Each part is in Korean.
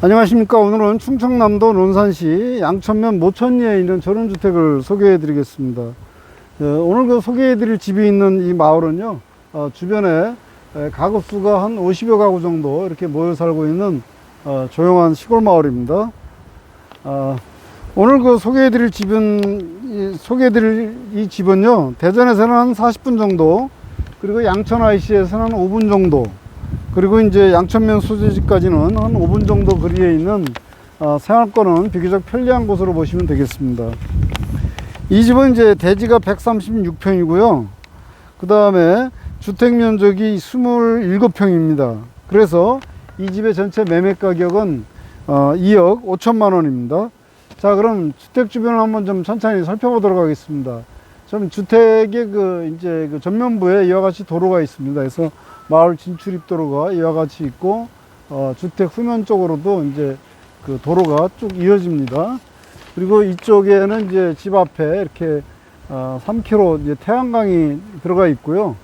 안녕하십니까. 오늘은 충청남도 논산시 양천면 모천리에 있는 전원주택을 소개해 드리겠습니다. 예, 오늘 그 소개해 드릴 집이 있는 이 마을은요, 어, 주변에 에, 가구 수가 한 50여 가구 정도 이렇게 모여 살고 있는 어, 조용한 시골 마을입니다. 아, 오늘 그 소개해 드릴 집은, 이, 소개해 드릴 이 집은요, 대전에서는 한 40분 정도, 그리고 양천 IC에서는 한 5분 정도, 그리고 이제 양천면 소재지까지는 한 5분 정도 거리에 있는 어, 생활권은 비교적 편리한 곳으로 보시면 되겠습니다. 이 집은 이제 대지가 136평이고요. 그 다음에 주택 면적이 27평입니다. 그래서 이 집의 전체 매매 가격은 어, 2억 5천만 원입니다. 자, 그럼 주택 주변을 한번 좀 천천히 살펴보도록 하겠습니다. 좀 주택의 그 이제 그 전면부에 이와 같이 도로가 있습니다. 그래서 마을 진출 입 도로가 이와 같이 있고 어, 주택 후면 쪽으로도 이제 그 도로가 쭉 이어집니다. 그리고 이쪽에는 이제 집 앞에 이렇게 어, 3km 이제 태양광이 들어가 있고요.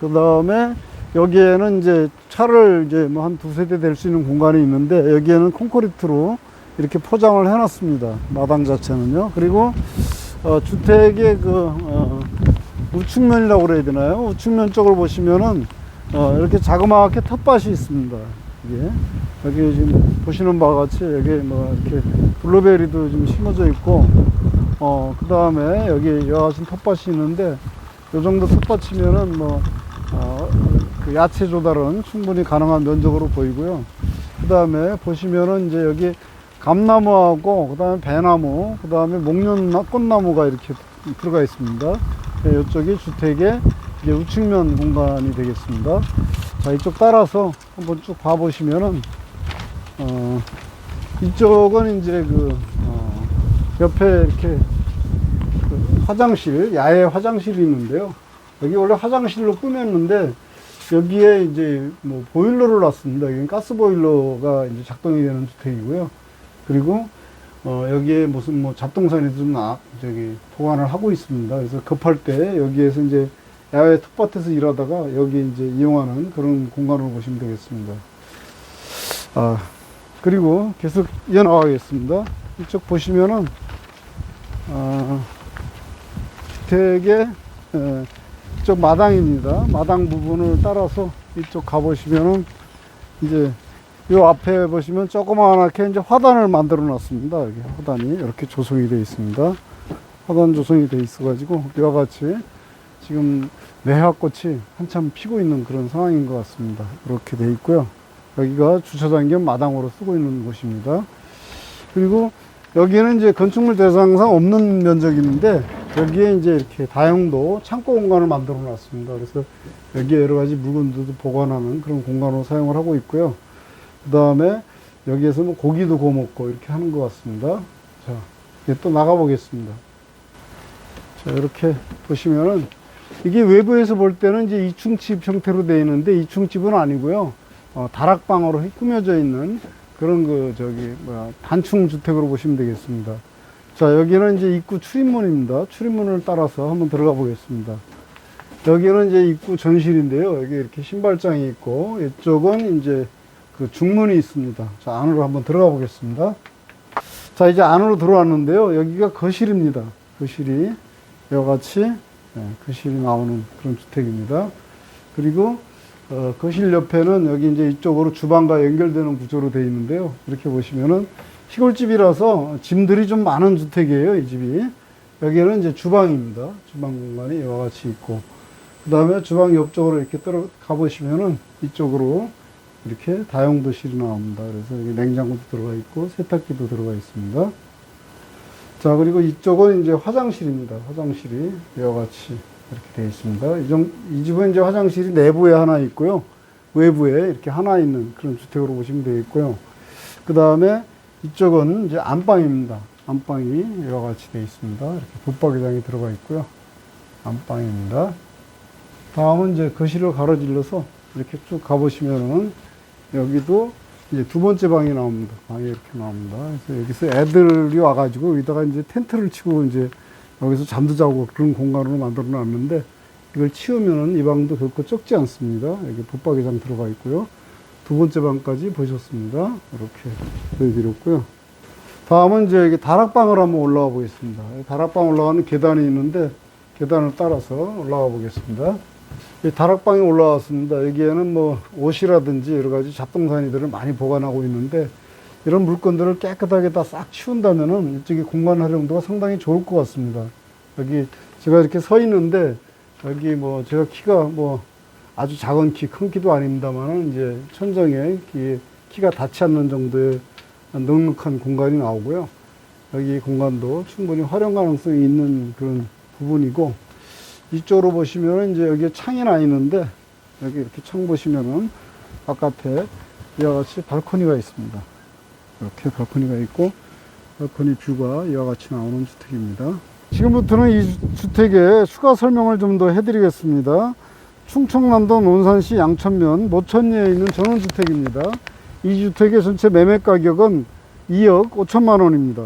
그 다음에 여기에는 이제 차를 이제 뭐 한 두세 대댈수 있는 공간이 있는데 여기에는 콘크리트로 이렇게 포장을 해놨습니다. 마당 자체는요. 그리고 어, 주택의 그 어, 우측면이라고 그래야 되나요? 우측면 쪽을 보시면은 어, 이렇게 자그마하게 텃밭이 있습니다. 이게 여기 지금 보시는 바와 같이 여기 뭐 이렇게 블루베리도 좀 심어져 있고 어, 그 다음에 여기 이와 같은 텃밭이 있는데 요 정도 텃밭이면은 뭐 어, 그 야채 조달은 충분히 가능한 면적으로 보이고요. 그 다음에 보시면은 이제 여기 감나무하고 그 다음에 배나무 그 다음에 목련 꽃나무가 이렇게 들어가 있습니다. 네, 이쪽이 주택의 우측면 공간이 되겠습니다. 자 이쪽 따라서 한번 쭉 봐보시면은 어, 이쪽은 이제 그 어, 옆에 이렇게 그 화장실 야외 화장실이 있는데요. 여기 원래 화장실로 꾸몄는데 여기에 이제 뭐 보일러를 놨습니다. 여기 가스 보일러가 이제 작동이 되는 주택이고요. 그리고 어 여기에 무슨 뭐 잡동사니도 좀 나, 저기 보관을 하고 있습니다. 그래서 급할 때 여기에서 이제 야외 텃밭에서 일하다가 여기 이제 이용하는 그런 공간으로 보시면 되겠습니다. 아 그리고 계속 이어나가겠습니다. 이쪽 보시면은 아, 주택의 에, 이쪽 마당입니다. 마당 부분을 따라서 이쪽 가보시면은 이제 요 앞에 보시면 조그마하게 이제 화단을 만들어 놨습니다. 여기 화단이 이렇게 조성이 되어 있습니다. 화단 조성이 되어 있어 가지고 이와 같이 지금 매화꽃이 한참 피고 있는 그런 상황인 것 같습니다. 이렇게 되어 있고요. 여기가 주차장 겸 마당으로 쓰고 있는 곳입니다. 그리고 여기는 이제 건축물 대상상 없는 면적인데 여기에 이제 이렇게 다용도 창고 공간을 만들어 놨습니다. 그래서 여기에 여러 가지 물건들도 보관하는 그런 공간으로 사용을 하고 있고요. 그 다음에 여기에서 뭐 고기도 구워 먹고 이렇게 하는 것 같습니다. 자, 이제 또 나가 보겠습니다. 자, 이렇게 보시면은 이게 외부에서 볼 때는 이제 2층집 형태로 되어 있는데 2층집은 아니고요. 어, 다락방으로 꾸며져 있는 그런 그 저기 뭐야 단층 주택으로 보시면 되겠습니다. 자 여기는 이제 입구 출입문입니다. 출입문을 따라서 한번 들어가 보겠습니다. 여기는 이제 입구 전실인데요. 여기 이렇게 신발장이 있고 이쪽은 이제 그 중문이 있습니다. 자 안으로 한번 들어가 보겠습니다. 자 이제 안으로 들어왔는데요. 여기가 거실입니다. 거실이 이와 같이 네, 거실이 나오는 그런 주택입니다. 그리고 어, 거실 옆에는 여기 이제 이쪽으로 주방과 연결되는 구조로 되어 있는데요. 이렇게 보시면은 시골집이라서 짐들이 좀 많은 주택이에요, 이 집이. 여기는 이제 주방입니다. 주방 공간이 이와 같이 있고. 그 다음에 주방 옆쪽으로 이렇게 들어 가 보시면은 이쪽으로 이렇게 다용도실이 나옵니다. 그래서 여기 냉장고도 들어가 있고 세탁기도 들어가 있습니다. 자, 그리고 이쪽은 이제 화장실입니다. 화장실이 이와 같이 이렇게 되어 있습니다. 이, 정, 이 집은 이제 화장실이 내부에 하나 있고요. 외부에 이렇게 하나 있는 그런 주택으로 보시면 되겠고요. 그 다음에 이쪽은 이제 안방입니다. 안방이 이와 같이 되어 있습니다. 이렇게 붙박이장이 들어가 있고요. 안방입니다. 다음은 이제 거실을 가로질러서 이렇게 쭉 가보시면은 여기도 이제 두 번째 방이 나옵니다. 방이 이렇게 나옵니다. 그래서 여기서 애들이 와가지고 여기다가 이제 텐트를 치고 이제 여기서 잠도 자고 그런 공간으로 만들어 놨는데 이걸 치우면은 이 방도 결코 적지 않습니다. 여기 붙박이장 들어가 있고요. 두 번째 방까지 보셨습니다. 이렇게 보여드렸고요. 다음은 이제 여기 다락방을 한번 올라가 보겠습니다. 다락방 올라가는 계단이 있는데 계단을 따라서 올라가 보겠습니다. 이 다락방에 올라왔습니다. 여기에는 뭐 옷이라든지 여러 가지 잡동사니들을 많이 보관하고 있는데 이런 물건들을 깨끗하게 다 싹 치운다면은 이쪽에 공간 활용도가 상당히 좋을 것 같습니다. 여기 제가 이렇게 서 있는데 여기 뭐 제가 키가 뭐 아주 작은 키, 큰 키도 아닙니다만은 이제 천정에 키, 키가 닿지 않는 정도의 넉넉한 공간이 나오고요. 여기 공간도 충분히 활용 가능성이 있는 그런 부분이고 이쪽으로 보시면은 이제 여기에 창이 나 있는데 여기 이렇게 창 보시면은 바깥에 이와 같이 발코니가 있습니다. 이렇게 발코니가 있고 발코니 뷰가 이와 같이 나오는 주택입니다. 지금부터는 이 주- 주택의 추가 설명을 좀 더 해드리겠습니다. 충청남도 논산시 양천면 모천리에 있는 전원주택입니다. 이 주택의 전체 매매 가격은 2억 5천만 원입니다.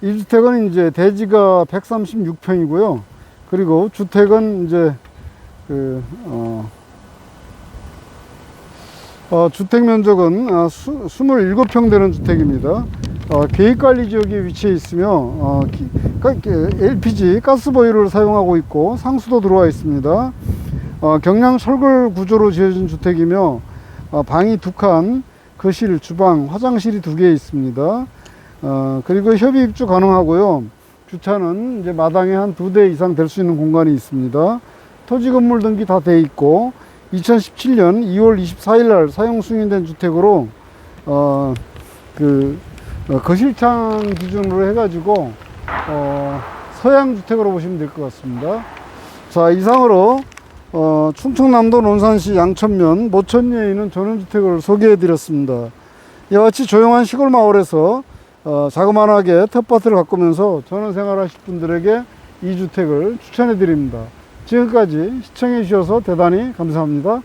이 주택은 이제 대지가 136평이고요. 그리고 주택은 이제 그 어, 어, 주택 면적은 어, 수, 27평 되는 주택입니다. 어, 계획관리 지역에 위치해 있으며 어, 기- LPG 가스보일러를 사용하고 있고 상수도 들어와 있습니다. 어, 경량 철골 구조로 지어진 주택이며 어, 방이 두 칸, 거실, 주방, 화장실이 두 개 있습니다. 어, 그리고 협의 입주 가능하고요. 주차는 이제 마당에 한 두 대 이상 될 수 있는 공간이 있습니다. 토지 건물 등기 다 돼 있고 2017년 2월 24일 날 사용 승인된 주택으로 어, 그 어, 거실창 기준으로 해가지고 어, 서양 주택으로 보시면 될 것 같습니다. 자 이상으로 어, 충청남도 논산시 양천면 모천리에 있는 전원주택을 소개해드렸습니다. 이와 같이 조용한 시골 마을에서 어, 자그만하게 텃밭을 가꾸면서 전원 생활하실 분들에게 이 주택을 추천해 드립니다. 지금까지 시청해 주셔서 대단히 감사합니다.